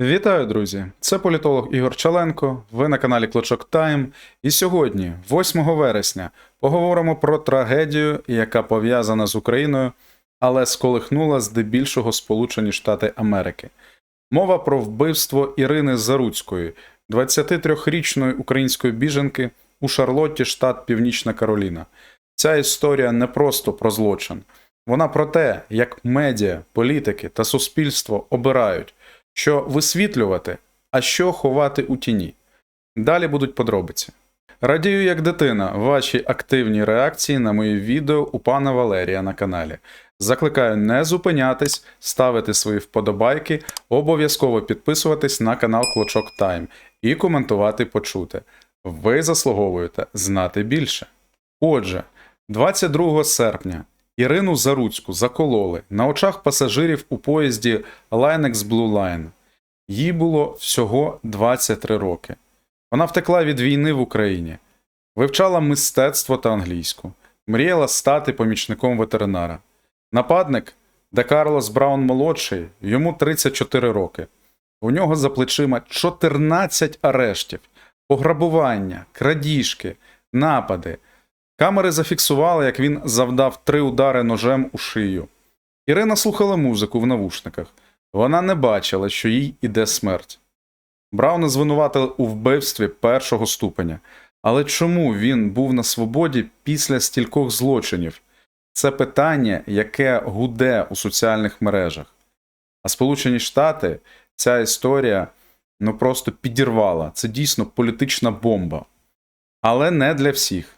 Вітаю, друзі! Це політолог Ігор Чаленко. Ви на каналі Клочок Тайм. І сьогодні, 8 вересня, поговоримо про трагедію, яка пов'язана з Україною, але сколихнула здебільшого Сполучені Штати Америки. Мова про вбивство Ірини Заруцької, 23-річної української біженки у Шарлотті, штат Північна Кароліна. Ця історія не просто про злочин. Вона про те, як медіа, політики та суспільство обирають, що висвітлювати, а що ховати у тіні. Далі будуть подробиці. Радію як дитина ваші активні реакції на мої відео у пана Валерія на каналі. Закликаю не зупинятись, ставити свої вподобайки, обов'язково підписуватись на канал Клочок Тайм і коментувати почуте. Ви заслуговуєте знати більше. Отже, 22 серпня Ірину Заруцьку закололи на очах пасажирів у поїзді Linex Blue Line. Їй було всього 23 роки. Вона втекла від війни в Україні, вивчала мистецтво та англійську, мріяла стати помічником ветеринара. Нападник Де Карлос Браун молодший, йому 34 роки. У нього за плечима 14 арештів, пограбування, крадіжки, напади. Камери зафіксували, як він завдав три удари ножем у шию. Ірина слухала музику в навушниках. Вона не бачила, що їй іде смерть. Брауна звинуватили у вбивстві першого ступеня. Але чому він був на свободі після стількох злочинів? Це питання, яке гуде у соціальних мережах. А Сполучені Штати ця історія ну просто підірвала. Це дійсно політична бомба. Але не для всіх.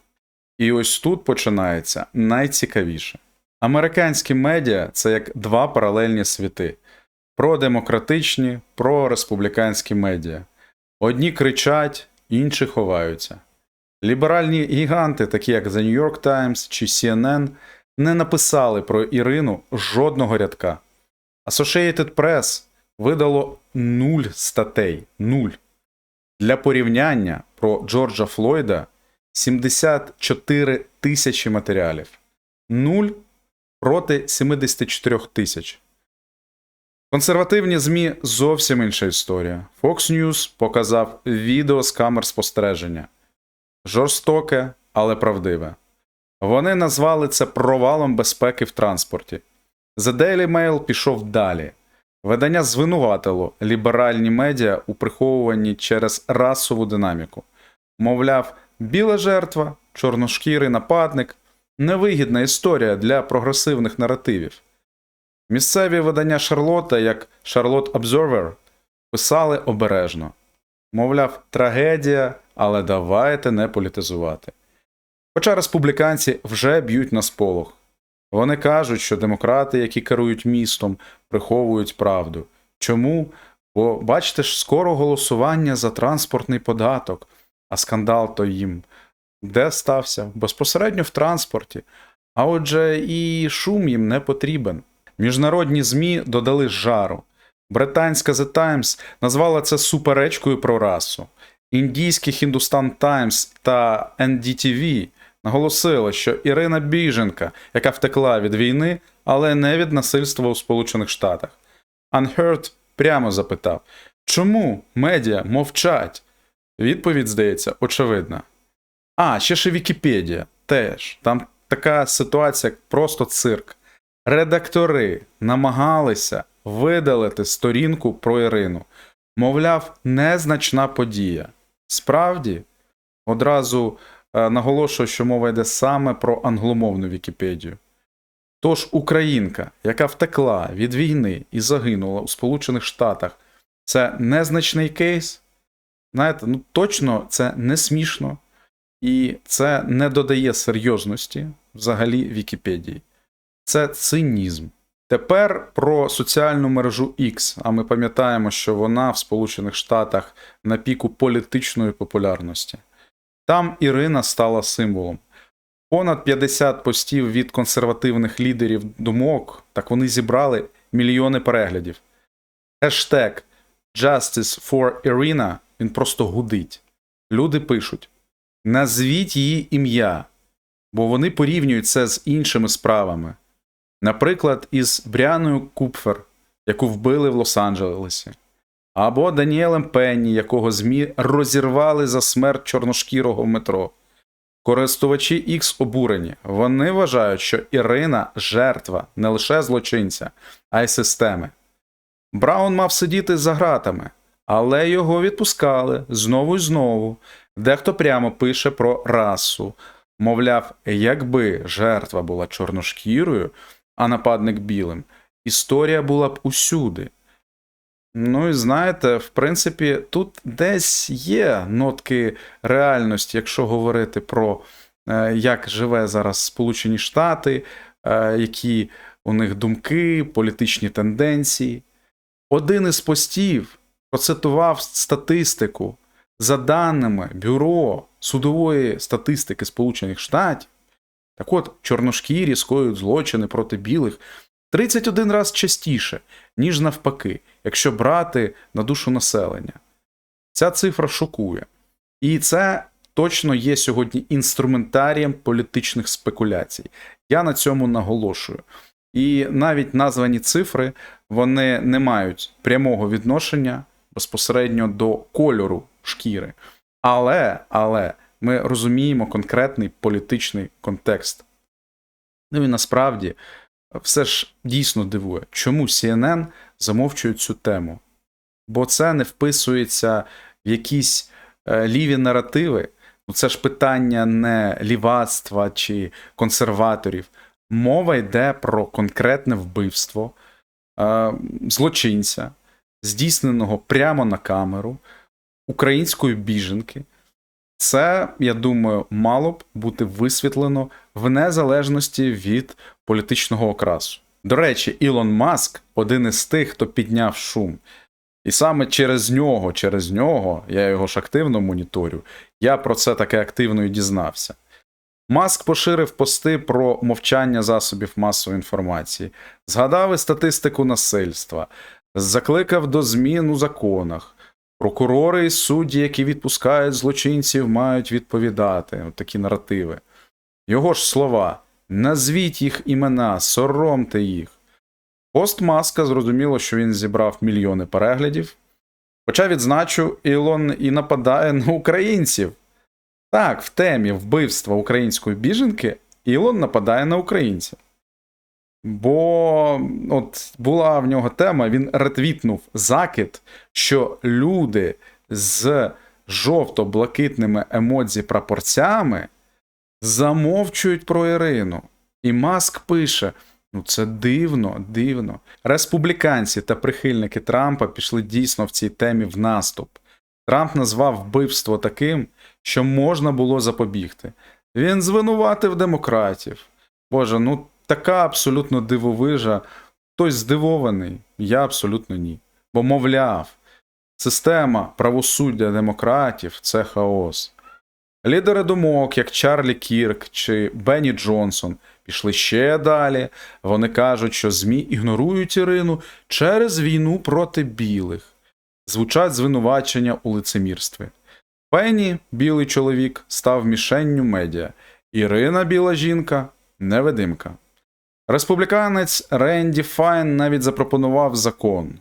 І ось тут починається найцікавіше. Американські медіа це як два паралельні світи: продемократичні, прореспубліканські медіа. Одні кричать, інші ховаються. Ліберальні гіганти, такі як The New York Times чи CNN, не написали про Ірину жодного рядка. Associated Press видало нуль статей. Нуль. Для порівняння про Джорджа Флойда 74 тисячі матеріалів. Нуль проти 74 тисяч. Консервативні ЗМІ зовсім інша історія. Fox News показав відео з камер спостереження. Жорстоке, але правдиве. Вони назвали це провалом безпеки в транспорті. The Daily Mail пішов далі. Видання звинуватило ліберальні медіа у приховуванні через расову динаміку. Мовляв, біла жертва, чорношкірий нападник невигідна історія для прогресивних наративів. Місцеві видання Шарлота, як Charlotte Observer, писали обережно. Мовляв, трагедія, але давайте не політизувати. Хоча республіканці вже б'ють на сполох. Вони кажуть, що демократи, які керують містом, приховують правду. Чому? Бо, бачите ж, скоро голосування за транспортний податок, а скандал то їм. Де стався? Безпосередньо в транспорті. А отже, і шум їм не потрібен. Міжнародні ЗМІ додали жару. Британська The Times назвала це суперечкою про расу. Індійський Hindustan Times та NDTV наголосили, що Ірина Біженка, яка втекла від війни, але не від насильства у Сполучених Штатах. Unheard прямо запитав, чому медіа мовчать? Відповідь, здається, очевидна. А, ще ж Вікіпедія теж. Там така ситуація, як просто цирк. Редактори намагалися видалити сторінку про Ірину. Мовляв, незначна подія. Справді, одразу е, наголошую, що мова йде саме про англомовну Вікіпедію. Тож українка, яка втекла від війни і загинула у Сполучених Штатах, це незначний кейс. Знаєте, ну точно це не смішно, і це не додає серйозності взагалі Вікіпедії. Це цинізм. Тепер про соціальну мережу X, а ми пам'ятаємо, що вона в Сполучених Штатах на піку політичної популярності. Там Ірина стала символом. Понад 50 постів від консервативних лідерів думок, так вони зібрали мільйони переглядів. Хештег Justice for Irina він просто гудить. Люди пишуть: назвіть її ім'я, бо вони порівнюють це з іншими справами. Наприклад, із Бріаною Купфер, яку вбили в Лос-Анджелесі. або Даніелем Пенні, якого ЗМІ розірвали за смерть чорношкірого в метро. Користувачі X обурені. Вони вважають, що Ірина жертва не лише злочинця, а й системи. Браун мав сидіти за ґратами, але його відпускали знову і знову. Дехто прямо пише про расу. Мовляв, якби жертва була чорношкірою, а нападник білим, історія була б усюди. Ну і знаєте, в принципі, тут десь є нотки реальності, якщо говорити про е, як живе зараз Сполучені Штати, е, які у них думки, політичні тенденції. Один із постів процитував статистику за даними Бюро судової статистики Сполучених Штатів. Так от, чорношкірі скоюють злочини проти білих 31 раз частіше, ніж навпаки, якщо брати на душу населення. Ця цифра шокує. І це точно є сьогодні інструментарієм політичних спекуляцій. Я на цьому наголошую. І навіть названі цифри вони не мають прямого відношення безпосередньо до кольору шкіри. Але, але ми розуміємо конкретний політичний контекст. Ну і насправді все ж дійсно дивує, чому CNN замовчує цю тему. Бо це не вписується в якісь е, ліві наративи. Ну це ж питання не лівацтва чи консерваторів. Мова йде про конкретне вбивство е, злочинця, здійсненого прямо на камеру української біженки. Це, я думаю, мало б бути висвітлено в незалежності від політичного окрасу. До речі, Ілон Маск один із тих, хто підняв шум. І саме через нього, через нього, я його ж активно моніторю, я про це таке активно і дізнався. Маск поширив пости про мовчання засобів масової інформації, згадав і статистику насильства, закликав до змін у законах. Прокурори і судді, які відпускають злочинців, мають відповідати От такі наративи. Його ж слова: назвіть їх імена, соромте їх. Пост Маска зрозуміло, що він зібрав мільйони переглядів. Хоча відзначу, Ілон і нападає на українців. Так, в темі вбивства української біженки Ілон нападає на українців. Бо от була в нього тема, він ретвітнув закид, що люди з жовто-блакитними емодзі прапорцями замовчують про Ірину. І Маск пише: ну це дивно, дивно. Республіканці та прихильники Трампа пішли дійсно в цій темі в наступ. Трамп назвав вбивство таким, що можна було запобігти. Він звинуватив демократів. Боже, ну така абсолютно дивовижа. Хтось здивований, я абсолютно ні. Бо, мовляв, система правосуддя демократів це хаос. Лідери думок, як Чарлі Кірк чи Бенні Джонсон, пішли ще далі. Вони кажуть, що ЗМІ ігнорують Ірину через війну проти білих. Звучать звинувачення у лицемірстві. Пенні, білий чоловік, став мішенню медіа. Ірина, біла жінка, невидимка. Республіканець Ренді Файн навіть запропонував закон.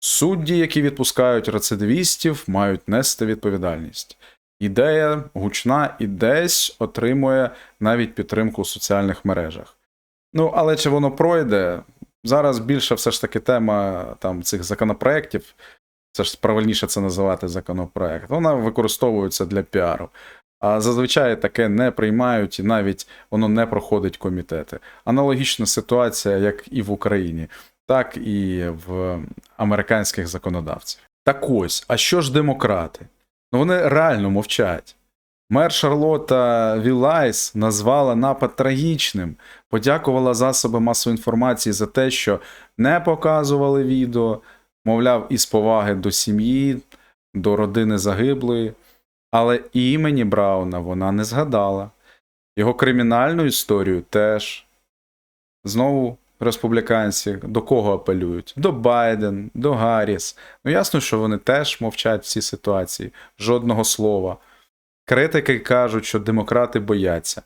Судді, які відпускають рецидивістів, мають нести відповідальність. Ідея гучна і десь отримує навіть підтримку у соціальних мережах. Ну, але чи воно пройде? Зараз більше все ж таки тема там, цих законопроєктів, це ж правильніше це називати законопроект, вона використовується для піару. А зазвичай таке не приймають і навіть воно не проходить комітети. Аналогічна ситуація, як і в Україні, так і в американських законодавців. Так ось, а що ж демократи? Ну вони реально мовчать. Мер Шарлота Вілайс назвала напад трагічним, подякувала засоби масової інформації за те, що не показували відео, мовляв, із поваги до сім'ї, до родини загиблої. Але імені Брауна вона не згадала. Його кримінальну історію теж. Знову республіканці до кого апелюють? До Байден, до Гарріс. Ну, ясно, що вони теж мовчать в цій ситуації, жодного слова. Критики кажуть, що демократи бояться,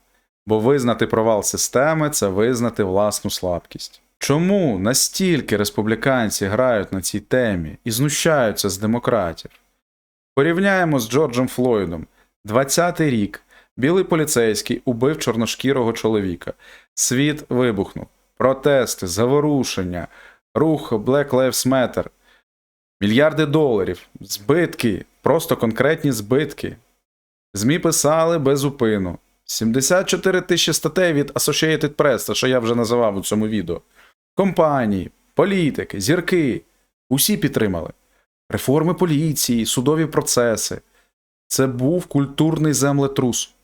бо визнати провал системи це визнати власну слабкість. Чому настільки республіканці грають на цій темі і знущаються з демократів? Порівняємо з Джорджем Флойдом. 20-й рік білий поліцейський убив чорношкірого чоловіка. Світ вибухнув. Протести, заворушення, рух Black Lives Matter, мільярди доларів, збитки, просто конкретні збитки. ЗМІ писали без упину. 74 тисячі статей від Associated Press, що я вже називав у цьому відео. Компанії, політики, зірки усі підтримали. Реформи поліції, судові процеси. Це був культурний землетрус.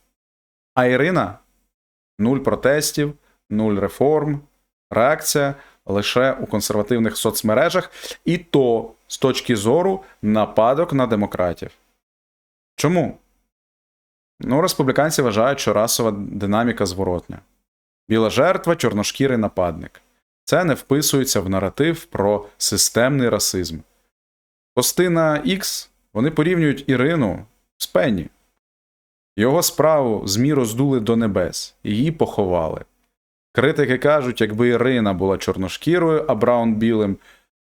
А Ірина нуль протестів, нуль реформ, реакція лише у консервативних соцмережах, і то з точки зору нападок на демократів. Чому? Ну, республіканці вважають, що расова динаміка зворотня. Біла жертва, чорношкірий нападник. Це не вписується в наратив про системний расизм. Пости на X вони порівнюють Ірину з Пенні. Його справу ЗМІ роздули до небес, її поховали. Критики кажуть, якби Ірина була чорношкірою, а Браун білим,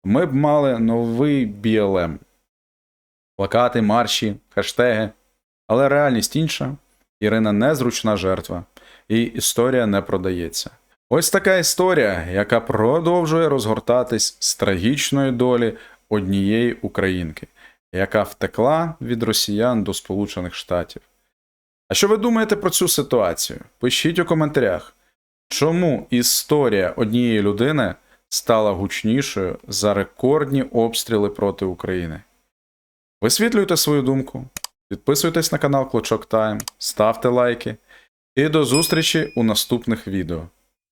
ми б мали новий BLM. Плакати, марші, хештеги. Але реальність інша. Ірина незручна жертва, і історія не продається. Ось така історія, яка продовжує розгортатись з трагічної долі однієї українки, яка втекла від росіян до Сполучених Штатів. А що ви думаєте про цю ситуацію? Пишіть у коментарях, чому історія однієї людини стала гучнішою за рекордні обстріли проти України? Висвітлюйте свою думку, підписуйтесь на канал Клочок Тайм, ставте лайки і до зустрічі у наступних відео.